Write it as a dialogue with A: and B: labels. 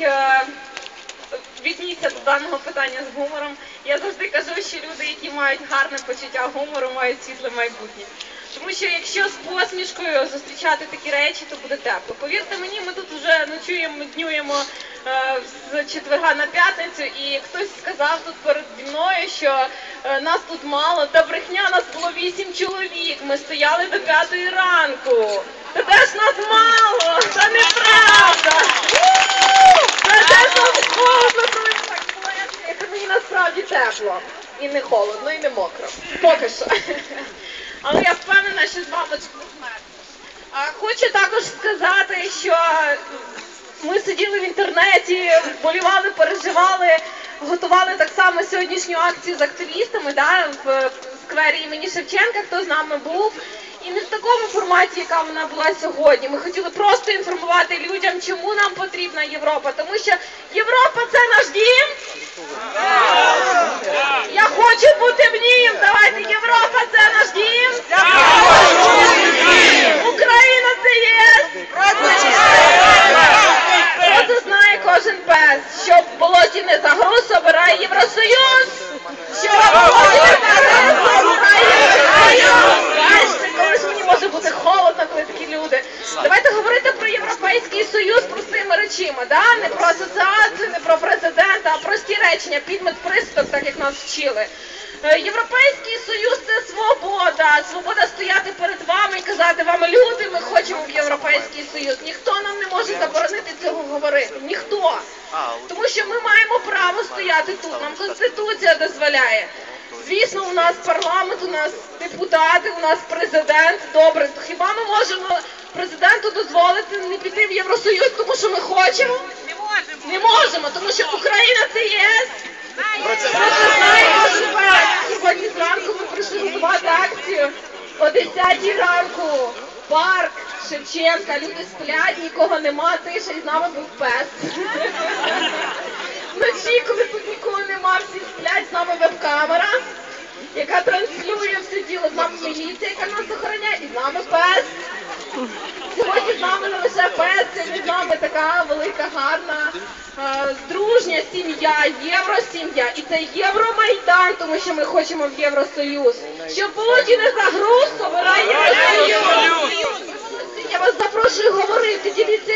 A: е, віднісся до даного питання з гумором. Я завжди кажу, що люди, які мають гарне почуття гумору, мають світле майбутнє. Тому що якщо з посмішкою зустрічати такі речі, то буде тепло. Повірте мені, ми тут вже ночуємо, днюємо е, з четверга на п'ятницю, і хтось сказав тут перед мною, що е, нас тут мало, та брехня нас було вісім чоловік. Ми стояли до п'ятої ранку. Та де ж нас мало? Та неправда! Та де ж нас холодно, коли ми так плече? Мені насправді тепло. І не холодно, і не мокро. Поки що. Але я впевнена, що з вами. А хочу також сказати, що ми сиділи в інтернеті, болівали, переживали, готували так само сьогоднішню акцію з активістами да, в сквері імені Шевченка, хто з нами був. Такому форматі, яка вона була сьогодні. Ми хотіли просто інформувати людям, чому нам потрібна Європа. Тому що Європа це наш дім. Я хочу бути в нім. Давайте Європа це наш дім. Україна це є. Це знає кожен пес. Щоб в болоті не загруз, обирає Євросоюз. Щоб в болоті не загруз, обирає Євросоюз. Бачите, коли ж мені може бути холодно, коли такі люди. Давайте говорити про Європейський Союз простими речима, да? не про асоціацію, не про президента, а прості речення, підмет приступ, так як нас вчили. Е, Європейський Союз це свобода, свобода стояти перед вами і казати вам, люди, ми хочемо в Європейський Союз. Ніхто нам не може заборонити цього говорити. Ніхто. Тому що ми маємо право стояти тут. Нам Конституція дозволяє. Звісно, у нас парламент, у нас депутати, у нас президент. Добре, то хіба ми можемо президенту дозволити не піти в Євросоюз, тому що ми хочемо?
B: Не можемо.
A: Не можемо, тому що Україна це ЄС. Про це знаємо, що Сьогодні зранку ми прийшли готувати акцію о 10 ранку. Парк Шевченка, люди сплять, нікого нема, тиша, і з нами був пес. Вночі, коли тут нікого нема, всі сплять, веб-камера, яка транслює все діло. З нами міліція, яка нас охороняє, і з нами пес. Сьогодні з нами не лише пес, сьогодні з нами така велика, гарна, е, дружня сім'я, євросім'я. І це Євромайдан, тому що ми хочемо в Євросоюз. Щоб Путін не загруз, обирає Євросоюз. Я вас запрошую говорити, діліться